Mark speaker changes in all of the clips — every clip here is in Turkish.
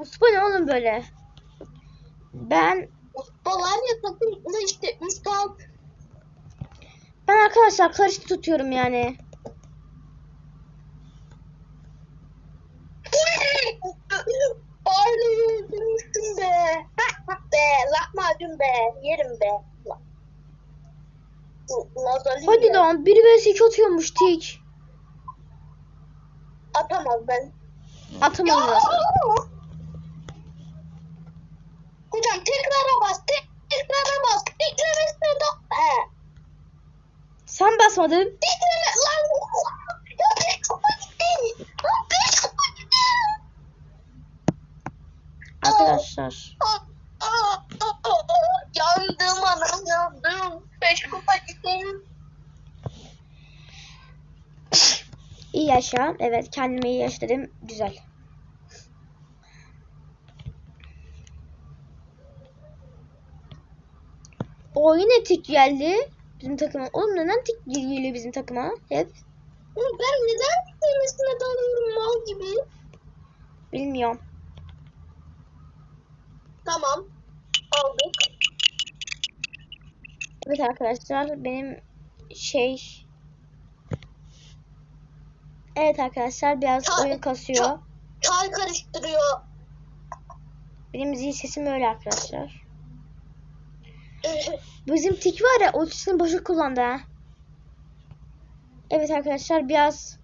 Speaker 1: Mustafa ne oğlum böyle? Ben
Speaker 2: Mustafa var ya takımda işte Mustafa.
Speaker 1: ben arkadaşlar karışık tutuyorum yani.
Speaker 2: Aileyi öldürmüştüm be. be lahmacun be. Yerim be. Lazali
Speaker 1: Hadi
Speaker 2: ya.
Speaker 1: lan 1 vs 2 atıyormuş tik.
Speaker 2: Atamaz ben.
Speaker 1: Atamam lazım.
Speaker 2: Hocam tekrara bas. Tek, tekrara bas. Teklemesine de. He.
Speaker 1: Sen basmadın.
Speaker 2: Tekrara lan. Ya beş kupa gitti. Lan beş kupa gitti.
Speaker 1: Arkadaşlar.
Speaker 2: Yandım anam yandım. Beş kupa.
Speaker 1: İyi yaşa. Evet kendime iyi yaş dedim. Güzel. O yine tik geldi. Bizim takıma. Oğlum neden tik geliyor bizim takıma? Hep.
Speaker 2: Oğlum ben neden teklemesine dalıyorum mal gibi?
Speaker 1: Bilmiyorum.
Speaker 2: Tamam. Aldık.
Speaker 1: Evet arkadaşlar benim şey Evet arkadaşlar biraz
Speaker 2: Ta-
Speaker 1: oyun kasıyor.
Speaker 2: Çay karıştırıyor.
Speaker 1: Benim zil sesim öyle arkadaşlar. Bizim tik var ya ultisini boşa kullandı ha. Evet arkadaşlar biraz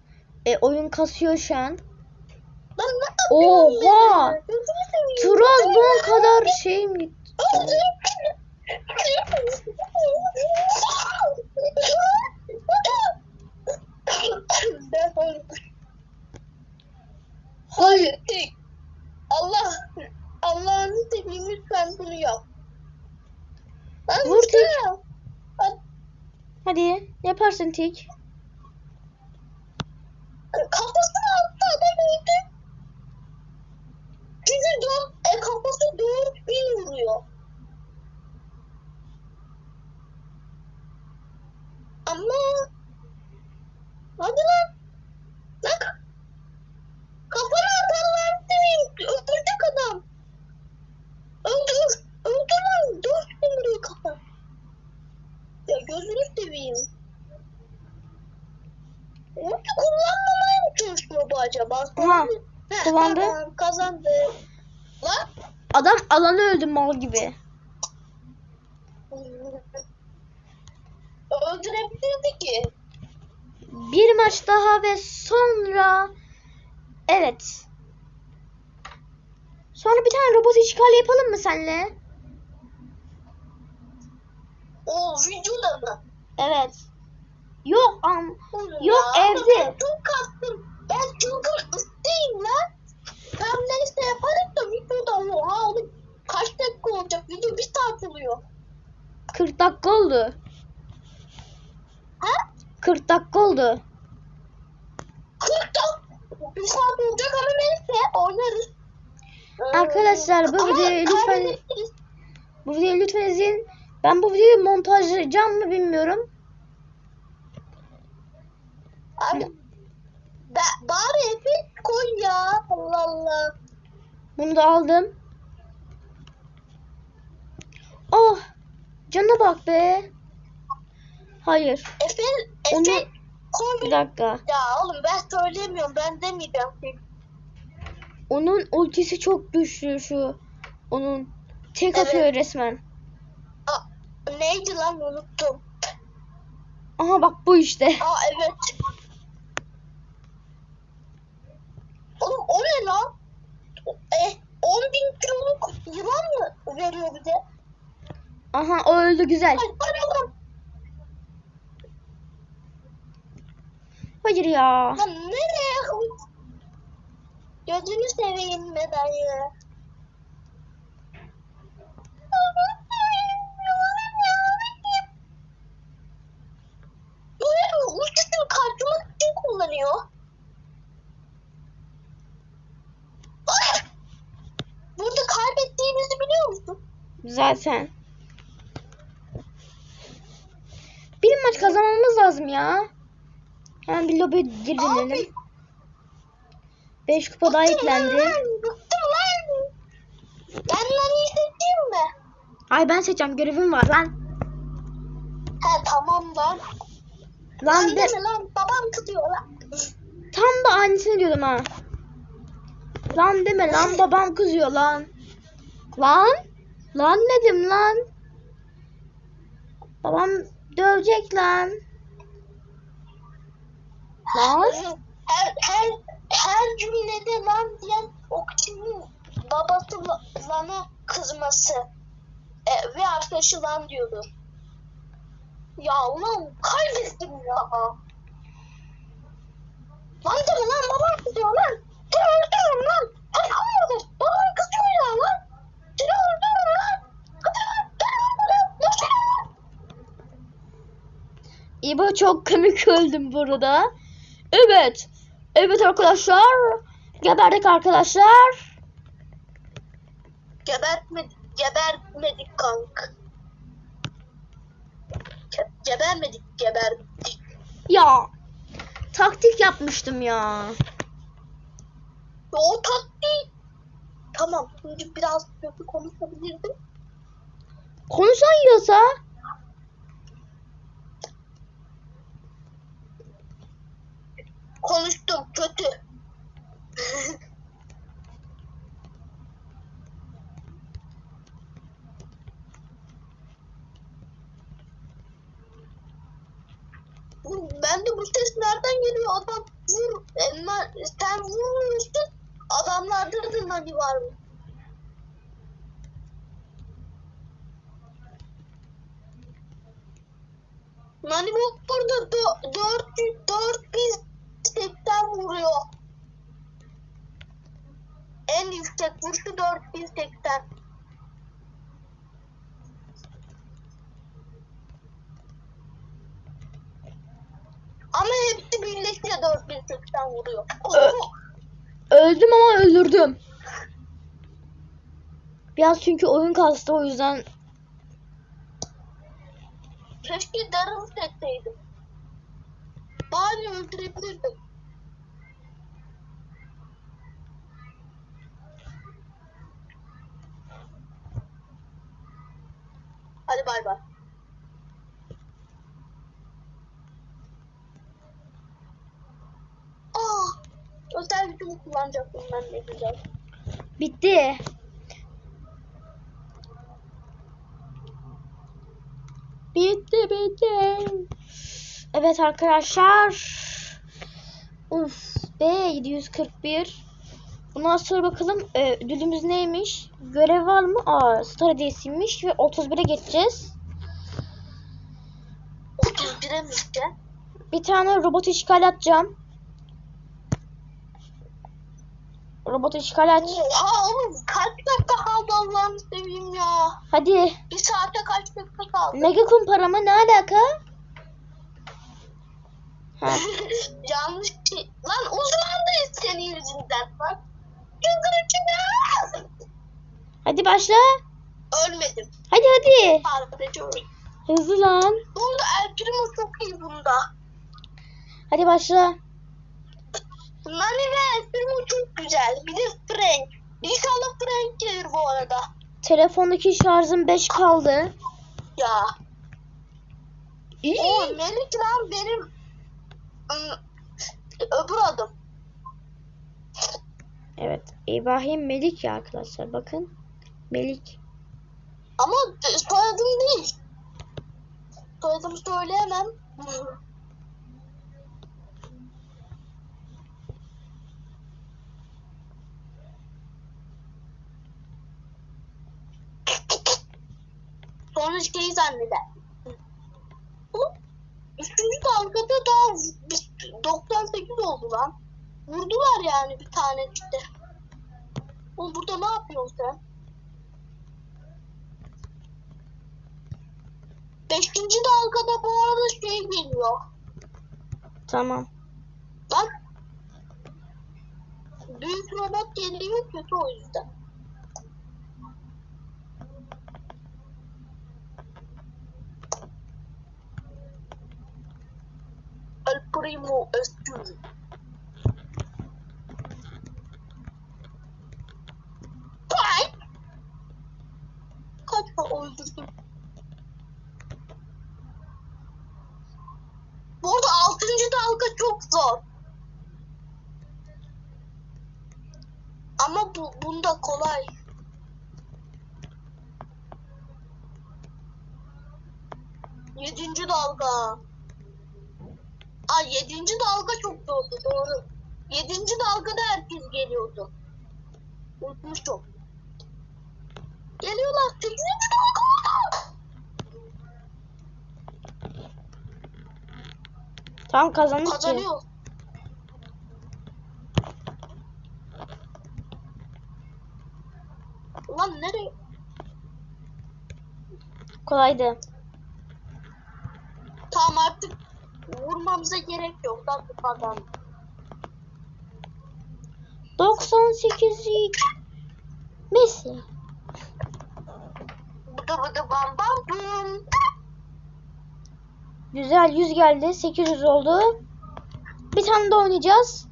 Speaker 1: e, oyun kasıyor şu an.
Speaker 2: Lan ne
Speaker 1: Oha! Trabzon kadar şey mi?
Speaker 2: Hayır. Allah, Allah'ını seveyim lütfen bunu yap.
Speaker 1: Vur
Speaker 2: bak,
Speaker 1: Hadi yaparsın tik.
Speaker 2: Kafasını attı adam öldü. Çünkü dört, e, kafası dört bin vuruyor. Ama hadi lan. Bak. Kafana atan lan seveyim. Öldürecek adam. Öldür. Öldür lan. Dört bin vuruyor kafa. Ya gözünü seveyim. Ulti kullanmamaya mı çalışıyor bu acaba?
Speaker 1: Ha,
Speaker 2: Heh,
Speaker 1: kullandı.
Speaker 2: Tamam, kazandı. Lan.
Speaker 1: Adam alanı öldü mal gibi.
Speaker 2: Öldürebilirdi ki.
Speaker 1: Bir maç daha ve sonra evet. Sonra bir tane robot işgali yapalım mı senle?
Speaker 2: O videoda mı?
Speaker 1: Evet. Yok am
Speaker 2: Oğlum
Speaker 1: Yok,
Speaker 2: ya,
Speaker 1: evde.
Speaker 2: Ben çok kastım. Ben çünkü isteyim lan. Tam neyse yaparım da videoda oha oğlum. Kaç dakika olacak? Video bir saat oluyor.
Speaker 1: 40 dakika oldu.
Speaker 2: Ha?
Speaker 1: 40 dakika oldu.
Speaker 2: 40 dakika. Bir saat olacak ama neyse oynarız.
Speaker 1: Arkadaşlar, bu videoyu lütfen-. Bu videoyu lütfen izleyin. Ben bu videoyu montajlayacağım mı bilmiyorum.
Speaker 2: Abi, ba- bari efekt koy ya. Allah Allah.
Speaker 1: Bunu da aldım. Oh! Cana bak be. Hayır.
Speaker 2: Efekt, efekt koy.
Speaker 1: Bir dakika.
Speaker 2: Ya oğlum ben söylemiyorum. Ben demeyeceğim.
Speaker 1: Onun ultisi çok güçlü şu. Onun tek
Speaker 2: Evet.
Speaker 1: atıyor resmen.
Speaker 2: Neydi lan unuttum.
Speaker 1: Aha bak bu işte.
Speaker 2: Aa evet. Oğlum o ne lan? E, 10 bin kiloluk yılan mı veriyor bize?
Speaker 1: Aha o öldü güzel.
Speaker 2: Ay, ay.
Speaker 1: Hayır ya.
Speaker 2: Lan nereye? Gözünü seveyim medalya. Bu
Speaker 1: zaten. Bir maç kazanmamız lazım ya. Hemen bir lobi girelim. 5 kupa daha eklendi.
Speaker 2: Bıktım lan. Ben nereye seçeyim mi?
Speaker 1: Ay ben seçeceğim. Görevim var lan.
Speaker 2: He tamam lan.
Speaker 1: Lan, de...
Speaker 2: lan babam kızıyor lan.
Speaker 1: Tam da aynısını diyordum ha. Lan deme lan babam kızıyor lan. Lan. Lan dedim lan. Babam dövecek lan. Lan?
Speaker 2: Her, her, her cümlede lan diyen o kişinin babası la- lana kızması. E, ve arkadaşı lan diyordu. Ya lan kaybettim ya. Lan deme lan babam kızıyor lan. Öldürürüm lan. Hadi kalmadı. Babam kızıyor ya lan. Seni öldürürüm lan. Hadi lan. Seni öldürürüm. Lan seni lan.
Speaker 1: İbo çok komik öldüm burada. Evet. Evet arkadaşlar. Geberdik arkadaşlar.
Speaker 2: Gebertmedik, gebertmedik kank. Ge- Gebermedik, geberdik.
Speaker 1: Ya. Taktik yapmıştım ya.
Speaker 2: O taktik. Tamam, şimdi biraz kötü konuşabilirdim.
Speaker 1: Konuşan yiyorsa.
Speaker 2: Konuştum, kötü. Ben de bu ses nereden geliyor adam vur na- sen vurmuyorsun adamlarda da nani var mı? Nani bu burada dö- dört dört biz sekten vuruyor. En yüksek vuruşu 4080. Ama hepsi birleşince 4080 vuruyor.
Speaker 1: Ö- Öldüm ama öldürdüm. Biraz çünkü oyun kastı o yüzden.
Speaker 2: Keşke Daryl'ı seçseydim. Bari öldürebilirdim. Hadi bay bay. Aa, özel gücümü kullanacaktım ben ne güzel.
Speaker 1: Bitti. Bitti bitti. Evet arkadaşlar. Uf B 741. Bundan sonra bakalım e, ödülümüz neymiş? Görev var mı? Aa Star hediyesiymiş ve 31'e geçeceğiz.
Speaker 2: 31'e mi işte?
Speaker 1: Bir tane robot işgal atacağım. Robot işgal aç.
Speaker 2: Oha oğlum kaç dakika kaldı Allah'ını seveyim ya.
Speaker 1: Hadi.
Speaker 2: Bir saate kaç dakika kaldı?
Speaker 1: Mega kumpara mı? Ne alaka? Ha.
Speaker 2: Yanlış şey. Lan uzmandayız senin yüzünden bak. Çünkü.
Speaker 1: Hadi başla.
Speaker 2: Ölmedim.
Speaker 1: Hadi hadi.
Speaker 2: Sadece öldüm.
Speaker 1: Hızlı lan.
Speaker 2: Bunda Primo çok iyi bunda.
Speaker 1: Hadi başla.
Speaker 2: Nani ve Primo çok güzel. Bir de Frank. İnşallah Frank gelir bu arada.
Speaker 1: Telefondaki şarjım 5 kaldı.
Speaker 2: Ya.
Speaker 1: İyi.
Speaker 2: O Melik lan benim ım, öbür adım.
Speaker 1: Evet. İbrahim Melik ya arkadaşlar. Bakın. Melik.
Speaker 2: Ama soyadım değil. Soyadımı söyleyemem. Sonra şeyi zanneder. Üçüncü dalgada daha biz- 98 oldu lan. Vurdular yani bir tane işte. Oğlum burada ne yapıyorsun sen? Beşinci dalgada bu arada şey geliyor.
Speaker 1: Tamam.
Speaker 2: Bak. Büyük robot geliyor kötü o yüzden. El Primo Estür. Yedinci dalgada herkes geliyordu. Unutmuşum. Geliyorlar. Sekizinci dalgada.
Speaker 1: Tam kazandık
Speaker 2: Kazanıyor. ki. Ulan nereye?
Speaker 1: Kolaydı.
Speaker 2: Tamam artık vurmamıza gerek yok. Ben kazandım.
Speaker 1: 98'lik. Messi.
Speaker 2: Bıdı bıdı bam bam bum.
Speaker 1: Güzel 100 geldi. 800 oldu. Bir tane de oynayacağız.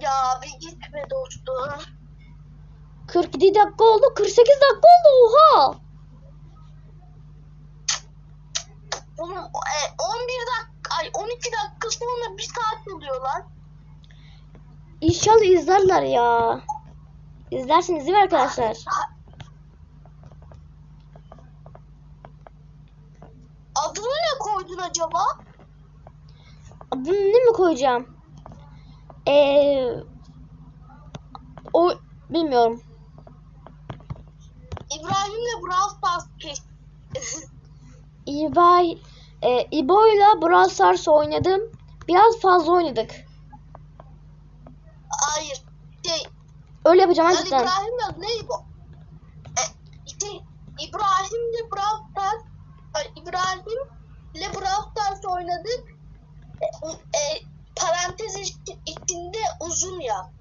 Speaker 2: Ya bir gitme dostum.
Speaker 1: 47 dakika oldu. 48 dakika oldu. Oha.
Speaker 2: Oğlum e, 11 dakika ay 12 dakika sonra bir saat oluyor lan.
Speaker 1: İnşallah izlerler ya. İzlersiniz değil mi arkadaşlar?
Speaker 2: Adını ne koydun acaba?
Speaker 1: Adını ne mi koyacağım? Ee, o bilmiyorum.
Speaker 2: İbrahim'le Brawl Stars.
Speaker 1: İbo, e, İbo'yla Brawl Stars oynadım. Biraz fazla oynadık.
Speaker 2: Hayır. Şey,
Speaker 1: Öyle yapacağım
Speaker 2: yani
Speaker 1: cidden.
Speaker 2: İbrahim'le ne bu? E, şey, İbrahim'le Brawl Stars, ay, İbrahim'le Brawl Stars oynadık. E, e, parantez iç- içinde uzun ya.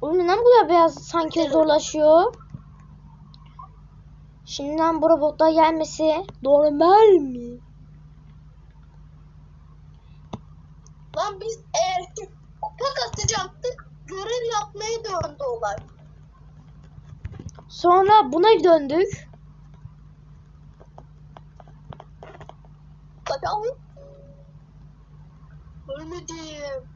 Speaker 1: Oğlum neden bu kadar biraz sanki zorlaşıyor? Şimdiden bu robotlar gelmesi normal mi?
Speaker 2: Lan biz eğer ki kupa kasacaktık görev yapmaya döndü olay.
Speaker 1: Sonra buna döndük.
Speaker 2: Bakalım. Ölmedim.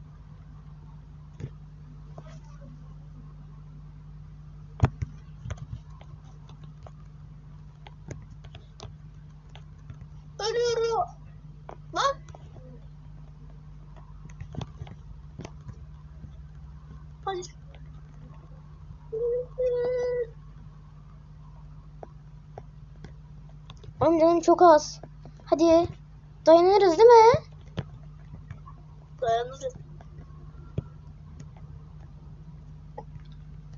Speaker 2: Ölüyorum. Lan. Hayır.
Speaker 1: Canım çok az. Hadi. Dayanırız değil mi?
Speaker 2: Dayanırız.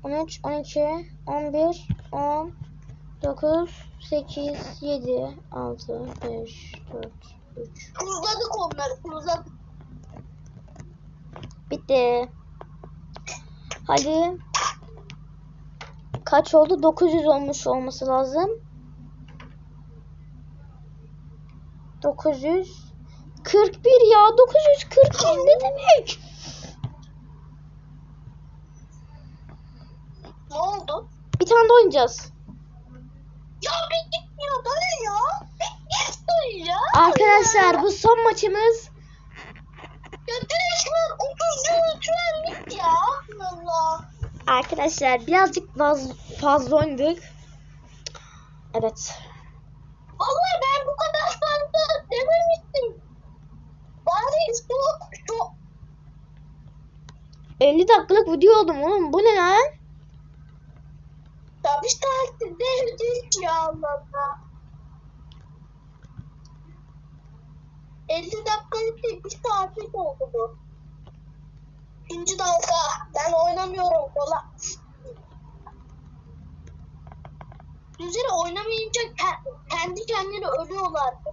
Speaker 1: 13, 12, 11, 10, 9, 8, 7, 6, 5, 4, 3.
Speaker 2: Tuzladık onları. Tuzladık.
Speaker 1: Bitti. Hadi. Kaç oldu? 900 olmuş olması lazım. 900. 41 ya. 941 ne demek?
Speaker 2: Ne oldu?
Speaker 1: Bir tane de oynayacağız.
Speaker 2: Ya bir gitmiyor. Bir gitmiyor ya.
Speaker 1: Arkadaşlar bu son maçımız.
Speaker 2: Ya direktmen 30 lütfen ya. Allah.
Speaker 1: Arkadaşlar birazcık faz- fazla oynadık. Evet.
Speaker 2: Vallahi ben bu kadar fazla dememiştim. Bari şu, şu
Speaker 1: 50 dakikalık video oldum oğlum. Bu ne lan?
Speaker 2: ya bir saattir devdik ya Allah'ım. 50 dakikalık bir saatlik oldu bu. İkinci dalga. Ben oynamıyorum kola. Üzeri oynamayınca ke- kendi kendine ölüyorlardı.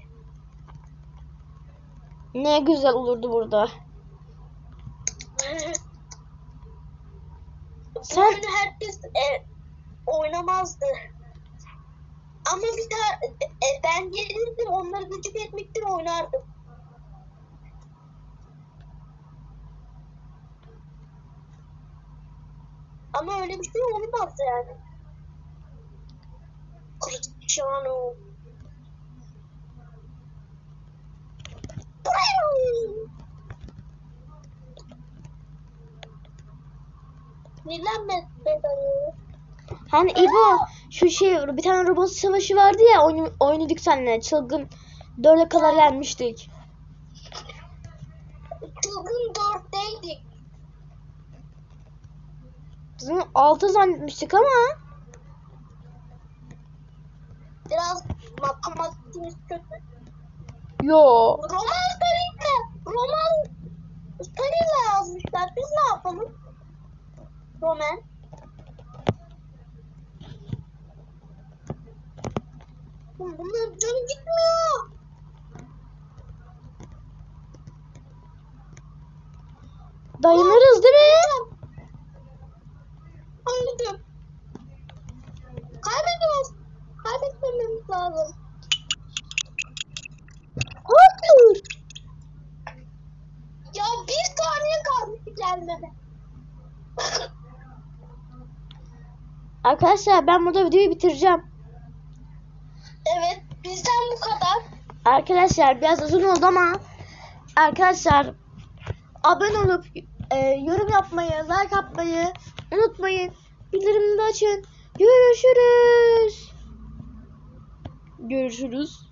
Speaker 1: Ne güzel olurdu burada.
Speaker 2: Sen oyunu herkes e, oynamazdı. Ama bir tane e, ben gelirdim onları gıcık etmek için oynardım. Ama öyle bir şey olmaz yani. Cristiano. Nilanme bedayı.
Speaker 1: Hani İbo şu şey bir tane robot savaşı vardı ya oynadık seninle çılgın dörde kadar gelmiştik.
Speaker 2: Çılgın dörtteydik.
Speaker 1: Biz onu altı zannetmiştik ama
Speaker 2: Biraz matematiğimiz kötü.
Speaker 1: yo.
Speaker 2: Roman Stalin'le Roman Stalin'le yazmışlar. Biz ne yapalım? Roman. Bunların canı gitmiyor.
Speaker 1: Dayanırız değil mi?
Speaker 2: Anladım. Kaybediyoruz. Kaybetmememiz lazım.
Speaker 1: Hayır.
Speaker 2: Ya bir saniye kalmış gelmeme.
Speaker 1: Arkadaşlar ben burada videoyu bitireceğim.
Speaker 2: evet bizden bu kadar.
Speaker 1: Arkadaşlar biraz uzun oldu ama arkadaşlar abone olup e, yorum yapmayı, like atmayı unutmayın. Bildirimleri açın. Görüşürüz. Görüşürüz.